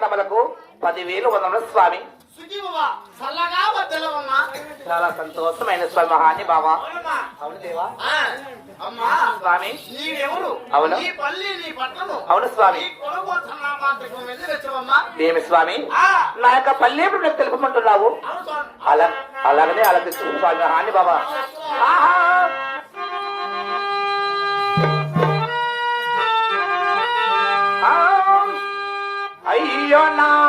పది పదివేలు వందల స్వామి. చాలా సంతోషమైన స్వామి మహాని బాబా అవును స్వామి. అవును. అవును స్వామి. ఏమి స్వామి? నా యొక్క పల్లె నాకు అలా అలాగనే అలా స్వామి హాని బాబా ఆహా! দিও না।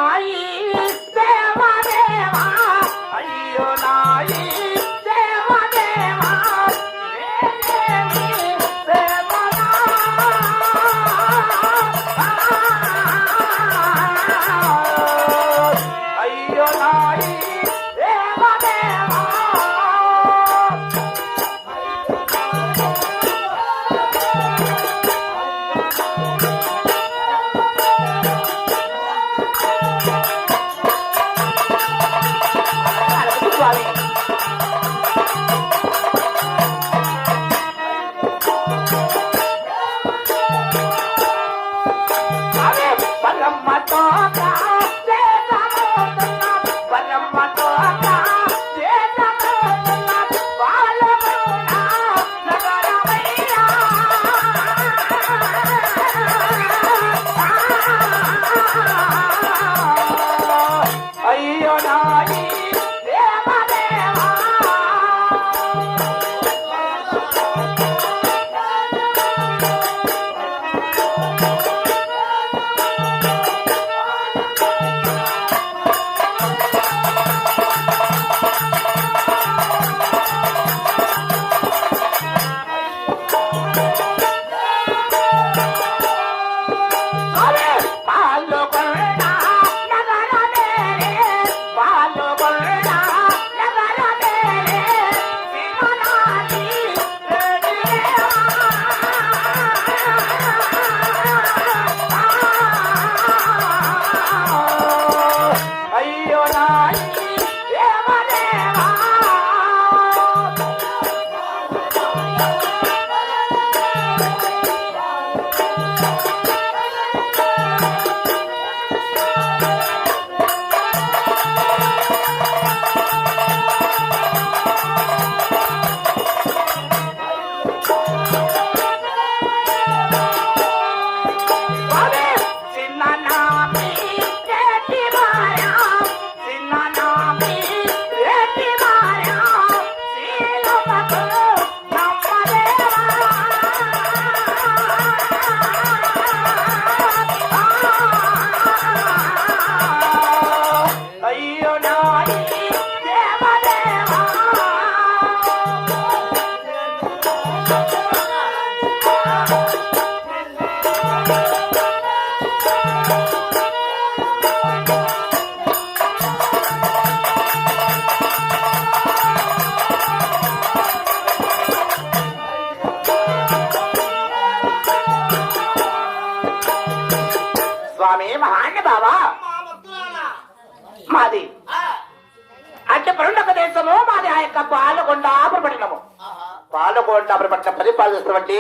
పరిపాలిస్తున్నటువంటి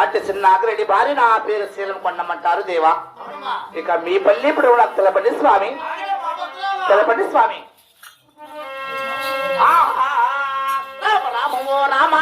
అట్టి చిన్నాగిరెడ్డి భార్య నా పేరు శీలం కొండమంటారు దేవా. ఇక మీ పల్లి ఇప్పుడు నాకు తెలపండి స్వామి. తెలపండి స్వామి. రామ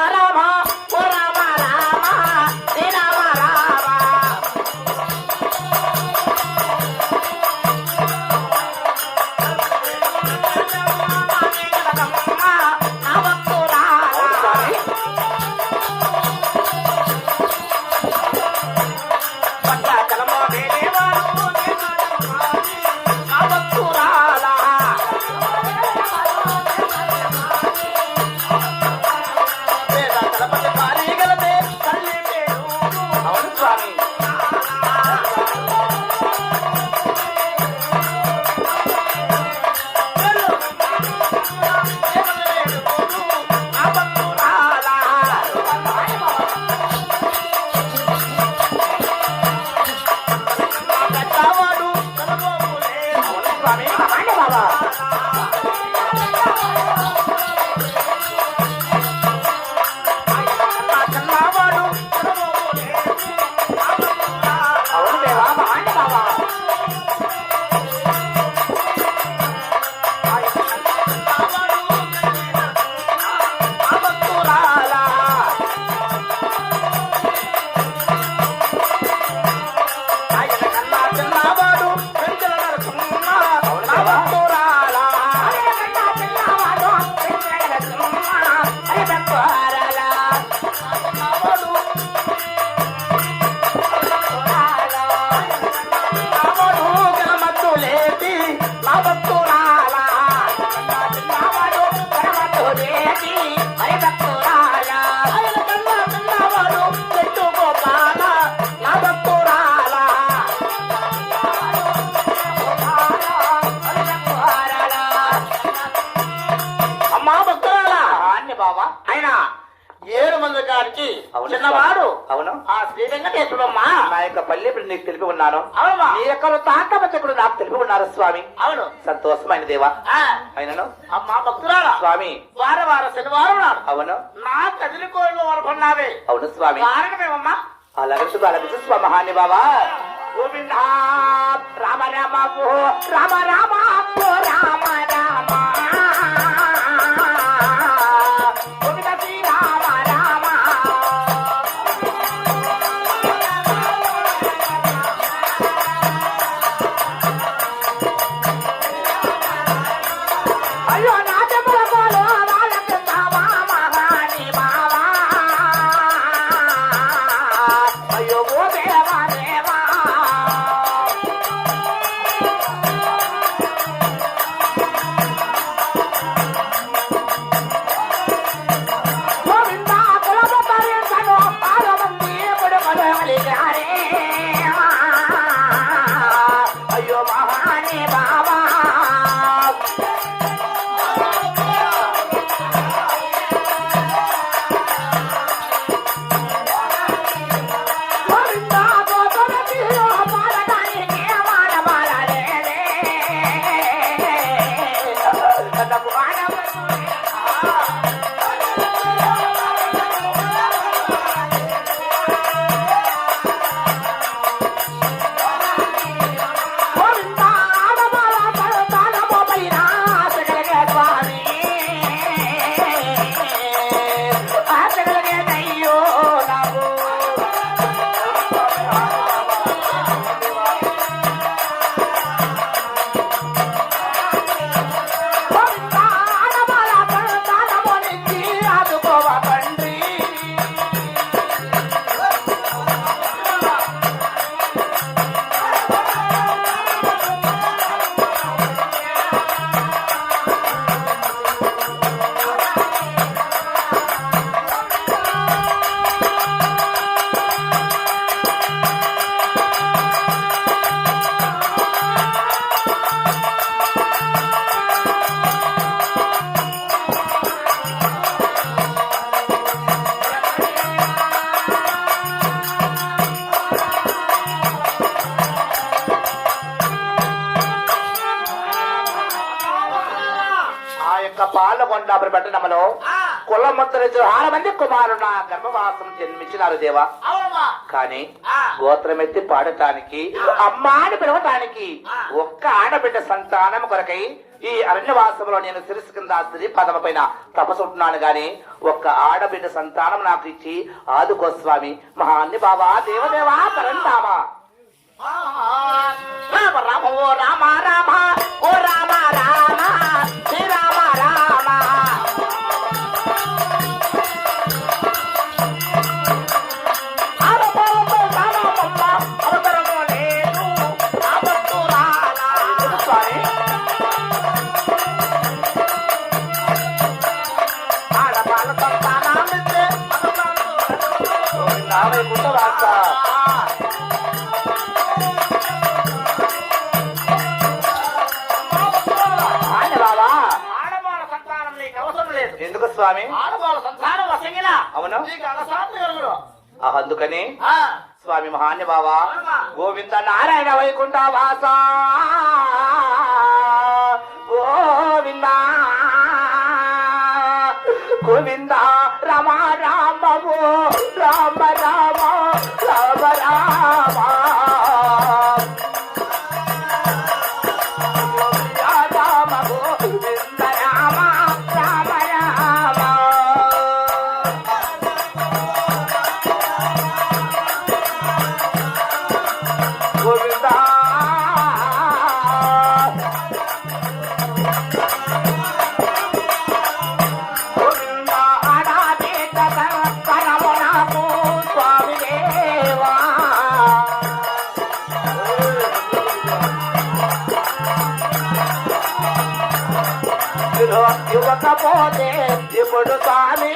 ஆண்டு பாபா గారికి అవును చిన్నవాడు. స్వామి. అవును. ఆ శ్రీ వెంకటేశ్వరమ్మా. నా యొక్క పల్లె నీకు తెలిపి ఉన్నాను. అవునమ్మా. నీ యొక్క నాకు తెలిపి ఉన్నారు స్వామి. అవును. సంతోషమైన దేవా. అయినను? అమ్మా భక్తురాలా. స్వామి. వార వార శనివారం నాడు. అవును. నా కదిలి కోయిలు అనుకున్నావే అవును స్వామి. కారణమేమమ్మా అలగచ్చు అలగచ్చు స్వమహాని బాబా గోవింద. రామ రామ రామ రామ రామ. పాలకొండాపురి పట్టణంలో ఆ, కులముత్తరు ఆరు మంది కుమారుడు నా గర్భవాసం జన్మించినారు దేవా. కానీ ఆ, గోత్రమెత్తి పాడటానికి అమ్మా అని పిలవటానికి ఒక్క ఆడబిడ్డ సంతానం కొరకై ఈ అరణ్యవాసంలో నేను శిరస్సు కింద స్త్రీ పదమ పైన తపసుంటున్నాను గాని ఒక్క ఆడబిడ్డ సంతానం నాకు ఇచ్చి ఆదుకో స్వామి. మహాన్ని బాబా దేవదేవా పరందామా రామ రామ ఓ రామ రామ ఓ రామ రామ శ్రీ రామ రామ. స్వామి మహాన్య బాబా గోవింద నారాయణ వైకుంఠ వాస. గోవింద గోవింద రమ రామము రామ రామ రామ. ఇవ్వకపోతే ఇప్పుడు స్వామి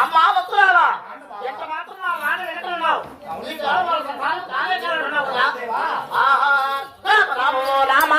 అమ్మా వస్తున్నావా ఎంత మాత్రం నా మాట వింటున్నావు రామ రామ